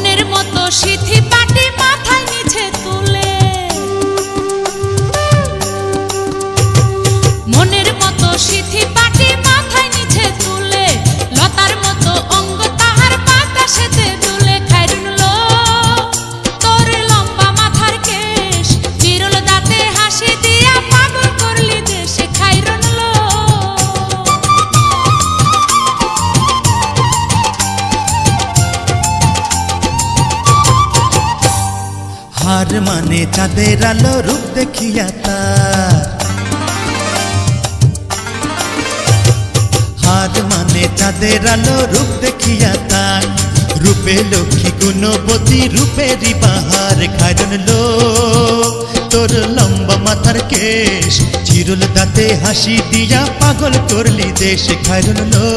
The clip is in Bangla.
মনের মতো সিথি হার মানে চাঁদের আলো রূপ দেখিয়া তার। হার মানে চাঁদের আলো রূপ দেখিয়া তার। রূপে লক্ষ্মী গুণবতী রূপেরই বাহার খায়রন লো তোর লম্বা মাথার কেশ, চিরুল দাঁতে হাসি দিয়া পাগল করলি দেশ খায়রন লো